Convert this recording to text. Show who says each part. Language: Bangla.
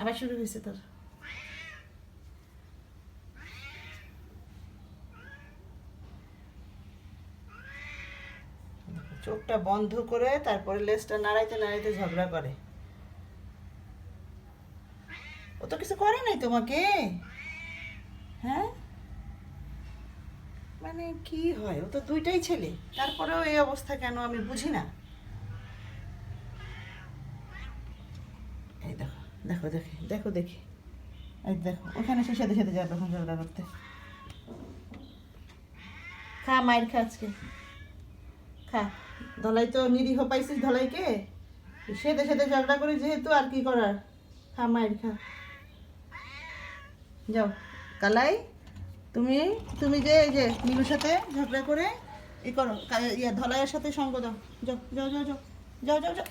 Speaker 1: আবার শুরু হয়েছে তোর। চোখটা বন্ধ করে তারপরে লেজটা নাড়াইতে নাড়াইতে ঝগড়া করে। ও তো কিছু করে নাই তোমাকে? হ্যাঁ? মানে কি হয়? ও তো দুইটাই ছেলে। তারপরেও এই অবস্থা কেন আমি বুঝি না এই দেখো দেখো, দেখি, দেখো। এই দেখো, ওখানে সে সাথে সাথে যাবে এখন ঝগড়া করতে। খা মায়ের খা আজকে। খা। ধলাই তো নিরীহ পাইছিস ধলাইকে। সেতে সেতে ঝগড়া করে যেহেতু, আর কি করার? খা মায়ের খা। যাও। কালাই, তুমি তুমি যে, এই যে নীলুর সাথে ঝগড়া করে ই করো ইয়া, ধলাইয়ের সাথে সঙ্গ দাও। যাও যাও যাও যাও। যাও যাও যাও।